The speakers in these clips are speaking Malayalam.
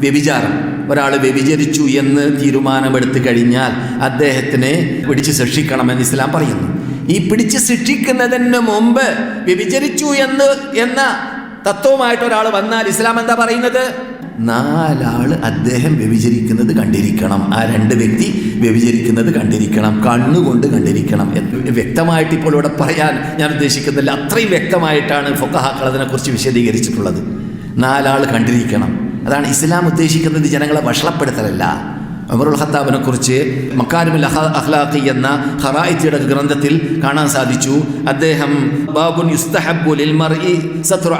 വ്യഭിചാരം. ഒരാൾ വ്യഭിചരിച്ചു എന്ന് തീരുമാനമെടുത്തു കഴിഞ്ഞാൽ അദ്ദേഹത്തിനെ പിടിച്ച് ശിക്ഷിക്കണമെന്ന് ഇസ്ലാം പറയുന്നു. ഈ പിടിച്ച് ശിക്ഷിക്കുന്നതിന് മുമ്പ് വ്യഭിചരിച്ചു എന്ന് എന്ന തത്വമായിട്ട് ഒരാൾ വന്നാൽ ഇസ്ലാം എന്താ പറയുന്നത്? നാലാൾ അദ്ദേഹം വ്യഭിചരിക്കുന്നത് കണ്ടിരിക്കണം. ആ രണ്ട് വ്യക്തി വ്യഭിചരിക്കുന്നത് കണ്ടിരിക്കണം. കണ്ണുകൊണ്ട് കണ്ടിരിക്കണം വ്യക്തമായിട്ട് ഇപ്പോൾ ഇവിടെ പറയാൻ ഞാൻ ഉദ്ദേശിക്കുന്നില്ല. അത്രയും വ്യക്തമായിട്ടാണ് ഫൊക്കഹാക്കൾ അതിനെക്കുറിച്ച് വിശദീകരിച്ചിട്ടുള്ളത്. നാലാൾ കണ്ടിരിക്കണം. അതാണ് ഇസ്ലാം ഉദ്ദേശിക്കുന്നത് ജനങ്ങളെ വഷളപ്പെടുത്തലല്ല. അമറുൽ ഖത്താബിനെ കുറിച്ച് മക്കാരിമുൽ അഹ്ലാഖി എന്ന ഖറായിത്തിയുടെ ഗ്രന്ഥത്തിൽ കാണാൻ സാധിച്ചു. അദ്ദേഹം ബാബുൻ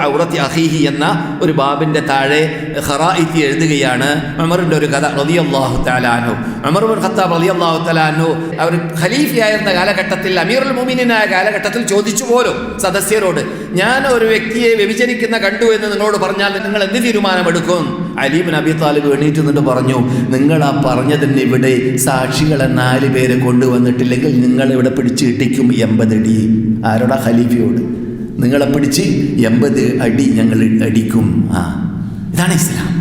ഔറത്തി അഖീഹി എന്ന ഒരു ബാബിന്റെ താഴെ ഖറായിത്തി എഴുതുകയാണ് ഉമറിന്റെ ഒരു കഥ റതി അള്ളാഹു തലാനു ബിൻ ഖത്താബ് റളിയല്ലാഹു അള്ളാഹു അൻഹു അവർ ഖലീഫയായിരുന്ന കാലഘട്ടത്തിൽ അമീറുൽ മുമിനായ കാലഘട്ടത്തിൽ ചോദിച്ചു പോലും സദസ്യരോട് ഞാൻ ഒരു വ്യക്തിയെ വ്യഭിചരിക്കുന്ന കണ്ടു എന്ന് നിങ്ങളോട് പറഞ്ഞാൽ നിങ്ങൾ എന്ത് തീരുമാനമെടുക്കും? അലീബിൻ അബി താലിബ് എണീറ്റ് നിന്നിട്ട് പറഞ്ഞു നിങ്ങൾ ആ പറഞ്ഞതിന് ഇവിടെ സാക്ഷികളെ നാല് പേരെ കൊണ്ടുവന്നിട്ടില്ലെങ്കിൽ നിങ്ങൾ ഇവിടെ പിടിച്ച് ഇട്ടിക്കും എൺപത് അടി. ആരോടാ ഖലീഫയോട്? നിങ്ങളെ പിടിച്ച് എൺപത് അടി ഞങ്ങൾ അടിക്കും. ആ ഇതാണ് ഇസ്ലാം.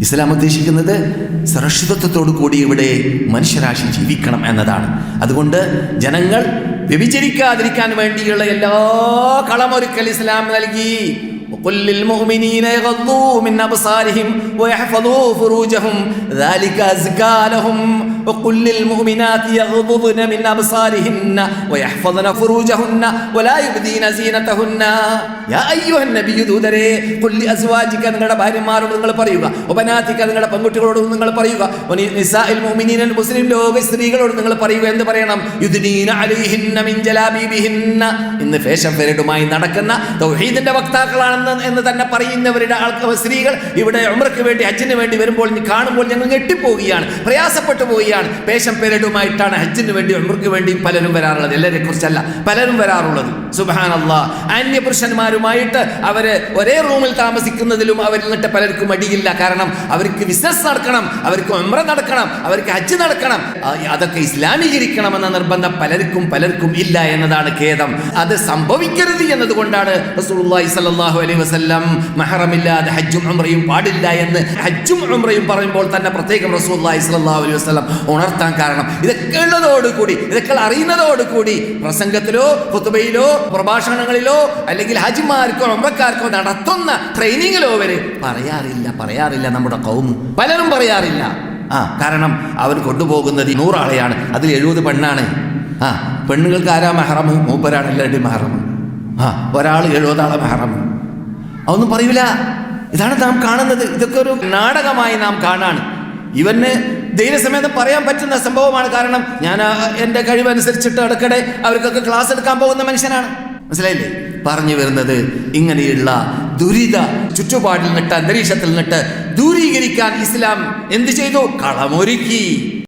ഇസ്ലാം ഉദ്ദേശിക്കുന്നത് സുരക്ഷിതത്വത്തോടു കൂടി ഇവിടെ മനുഷ്യരാശി ജീവിക്കണം എന്നതാണ്. അതുകൊണ്ട് ജനങ്ങൾ വ്യഭിചരിക്കാതിരിക്കാൻ വേണ്ടിയുള്ള എല്ലാ കളമൊരുക്കൽ ഇസ്ലാം നൽകി. وقل للمؤمنين يغضوا من أبصارهم ويحفظوا فروجهم ذلك أزكى لهم. وقل للمؤمنات يغضضن من أبصارهن ويحفظن فروجهن ولا يبدين زينتهن يا أيها النبي ദൂതരെ قل لأزواجك നിങ്ങളുടെ ഭാര്യമാരോട് നിങ്ങൾ പറയുക ഉപനാത്തിക്ക നിങ്ങളുടെ പെൺകുട്ടികളോട് നിങ്ങൾ പറയുക വനി നിസാഇൽ മുഅ്മിനീന മുസ്ലിം ലോക സ്ത്രീകളോട് നിങ്ങൾ പറയുക എന്ത് പറയണം യുദ്നീന അലൈഹിന്ന മിൻ ജലാബീബിഹിന്ന ഇന്ന് ഫാഷൻ പരേഡുമായി നടക്കുന്ന തൗഹീദിന്റെ വക്താക്കളാണെന്ന് എന്ന് തന്നെ പറയുന്നവരുടെ ആൾക്കാർ സ്ത്രീകൾ ഇവിടെ ഉമ്രയ്ക്ക് വേണ്ടി ഹജ്ജിന് വേണ്ടി വരുമ്പോൾ നീ കാണുമ്പോൾ ഞങ്ങൾ ഞെട്ടിപ്പോവുകയാണ് പ്രയാസപ്പെട്ടു പോവുകയാണ് ഫാഷൻ പേരടുമായിട്ടാണ് ഹജ്ജിന് വേണ്ടി ഉമർക്ക് വേണ്ടിയും പലരും വരാറുള്ളത്. എല്ലാവരെ കുറിച്ചല്ല പലരും വരാറുള്ളത്. സുബാനല്ലാ അന്യപുരുഷന്മാരുമായിട്ട് അവർ ഒരേ റൂമിൽ താമസിക്കുന്നതിലും അവരിൽ നിന്നിട്ട് പലർക്കും അടിയില്ല കാരണം അവർക്ക് ബിസിനസ് നടക്കണം അവർക്ക് ഉംറ നടക്കണം അവർക്ക് ഹജ്ജ് നടക്കണം. അതൊക്കെ അതൊക്കെ ഇസ്ലാമീകരിക്കണമെന്ന നിർബന്ധം പലർക്കും പലർക്കും ഇല്ല എന്നതാണ് ഖേദം. അത് സംഭവിക്കരുത് എന്നതുകൊണ്ടാണ് റസൂലുള്ളാഹി സ്വല്ലല്ലാഹു അലൈഹി വസല്ലം മഹറമില്ലാതെ ഹജ്ജും ഉംറയും പാടില്ല എന്ന് ഹജ്ജും ഉംറയും പറയുമ്പോൾ തന്നെ പ്രത്യേകം റസൂലുള്ളാഹി സ്വല്ലല്ലാഹു അലൈഹി വസല്ലം ഉണർത്താൻ കാരണം. ഇതൊക്കെ ഉള്ളതോടുകൂടി ഇതൊക്കെ അറിയുന്നതോടുകൂടി പ്രസംഗത്തിലോ കുത്തുബയിലോ പ്രഭാഷണങ്ങളിലോ അല്ലെങ്കിൽ ഹജിമാർക്കോ ഉംറക്കാർക്കോ നടത്തുന്ന ട്രെയിനിങ്ങിലോ വരെ പറയാറില്ല പറയാറില്ല നമ്മുടെ കൗമ് പലരും പറയാറില്ല. ആ കാരണം അവർ കൊണ്ടുപോകുന്നത് നൂറാളെയാണ്. അതിൽ എഴുപത് പെണ്ണാണ്. ആ പെണ്ണുങ്ങൾക്ക് ആരാ മെഹറം മൂപ്പരാണ് എല്ലാവരുടെയും ആ ഒരാൾ എഴുപതാളെ മെഹറം അതൊന്നും പറയൂല. ഇതാണ് നാം കാണുന്നത്. ഇതൊക്കെ ഒരു നാടകമായി നാം കാണാണ്. ഇവന് ധൈര്യസമേതം പറയാൻ പറ്റുന്ന സംഭവമാണ് കാരണം ഞാൻ എന്റെ കഴിവനുസരിച്ചിട്ട് ഇടയ്ക്കിടെ അവർക്കൊക്കെ ക്ലാസ് എടുക്കാൻ പോകുന്ന മനുഷ്യനാണ്. മനസ്സിലായില്ലേ? പറഞ്ഞു വരുന്നത് ഇങ്ങനെയുള്ള ദുരിത ചുറ്റുപാടിൽ നിന്നിട്ട് അന്തരീക്ഷത്തിൽ നിന്നിട്ട് ദൂരീകരിക്കാൻ ഇസ്ലാം എന്ത് ചെയ്തു? കളമൊരുക്കി.